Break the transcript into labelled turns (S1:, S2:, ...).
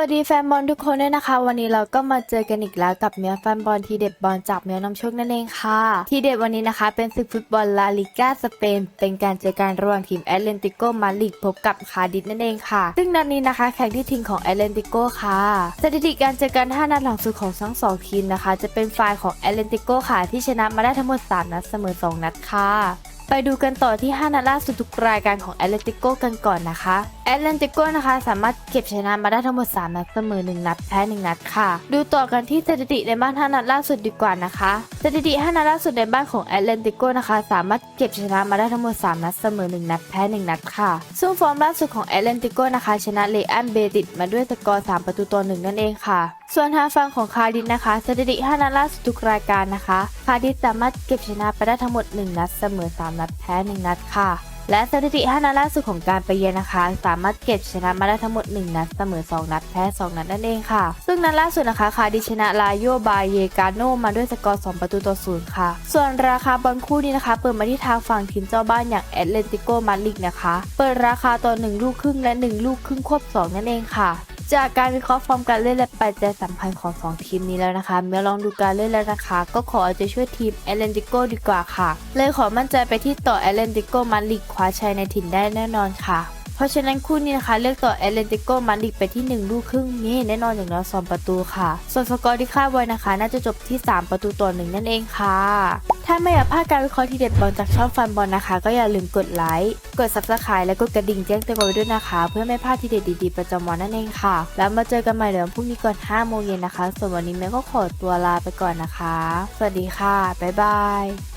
S1: วัสดีแฟนบอลทุกคนด้วยนะคะ วันนี้เราก็มาเจอกันอีกแล้วกับเมียแฟนบอลทีเด็ดบอลจากเมียน้ำโชคนั่นเองค่ะ ทีเด็ดวันนี้นะคะเป็นศึกฟุตบอลลาลิก้าสเปนเป็นการเจอกันระหว่างทีมแอตเลนติโกมาดริดพบกับคาร์ดิฟนั่นเองค่ะ ซึ่งนัดนี้นะคะแข่งที่ทีมของแอตเลนติโกค่ะสถิติการเจอกัน5นัดหลังสุดของทั้งสองทีมนะคะ จะเป็นฝ่ายของแอตเลนติโกค่ะที่ชนะมาได้ทั้งหมด 3 นัดเสมอ 2 นัดค่ะ ไปดูกันต่อที่ 5 นัดล่าสุดทุกรายการของแอตเลติโกกันก่อนนะคะแอตเลติโกนะคะสามารถเก็บชนะมาได้ทั้งหมด 3 นัดเสมอ 1 นัดแพ้ 1 นัดค่ะ ดูต่อกันที่สถิติในบ้าน 5 นัดล่าสุดดีกว่านะคะสถิติ 5 นัดล่าสุดในบ้านของแอตเลติโกนะคะ สามารถเก็บชนะมาได้ทั้งหมด 3 นัดเสมอ 1 นัดแพ้ 1 นัดค่ะ ซึ่งฟอร์มล่าสุดของแอตเลติโกนะคะ ชนะเลอันเบติดมาด้วยสกอร์ 3 ประตูต่อ 1 นั่นเองค่ะส่วนทางฝั่งของคาร์ดิฟนะคะสถิติ 5 นัดล่าสุดทุกรายการนะคะ คาร์ดิฟสามารถเก็บชนะไปได้ทั้งหมด 1 นัดเสมอ 3 นัดแพ้ 1 นัดค่ะ และสถิติ 5 นัดล่าสุดของการไปเยือนนะคะ สามารถเก็บชนะมาได้ทั้งหมด 1 นัดเสมอ 2 นัดแพ้ 2 นัดนั่นเองค่ะ ซึ่งนัดล่าสุดนะคะคาร์ดิชนะลาโยบายเยกาโนมาด้วยสกอร์ 2 ประตูต่อ0ค่ะ ส่วนราคาบอลคู่นี้นะคะ เปิดมาที่ทางฝั่งทีมเจ้าบ้านอย่างแอตเลติโกมาดริดนะคะ เปิดราคาต่อ1ลูกครึ่งและ 1 ลูกครึ่งควบ 2 นั่นเองค่ะ จากการวิเคราะห์ฟอร์มการเล่นและปัจจัยสำคัญของ2ทีมนี้แล้วนะคะ เมื่อลองดูการเล่นแล้วนะคะ ก็ขอเอาใจช่วยทีมแอตเลนติโกดีกว่าค่ะ เลยขอมั่นใจไปที่ต่อแอตเลนติโกมาลิกคว้าชัยในถิ่นได้แน่นอนค่ะ เพราะฉะนั้นคู่นี้นะคะ เลือกต่อแอตเลนติโกมาดริดไปที่ 1 ลูกครึ่งนี้แน่นอนอย่างน้อย2ประตูค่ะ ส่วนสกอร์ที่คาดไว้นะคะ น่าจะจบที่ 3 ประตูต่อหนึ่งนั่นเองค่ะ ถ้าไม่อยากพลาดการวิเคราะห์ที่เด็ดบอลจากช่องฟันบอลนะคะ ก็อย่าลืมกดไลค์กด subscribe และกดกระดิ่งแจ้งเตือนไว้ด้วยนะคะ เพื่อไม่พลาดที่เด็ดดีๆประจำวันนั่นเองค่ะ แล้วมาเจอกันใหม่เดี๋ยวพรุ่งนี้ก่อน5โมงเย็นนะคะส่วนวันนี้แม่ก็ขอตัวลาไปก่อนนะคะ สวัสดีค่ะบ๊ายบาย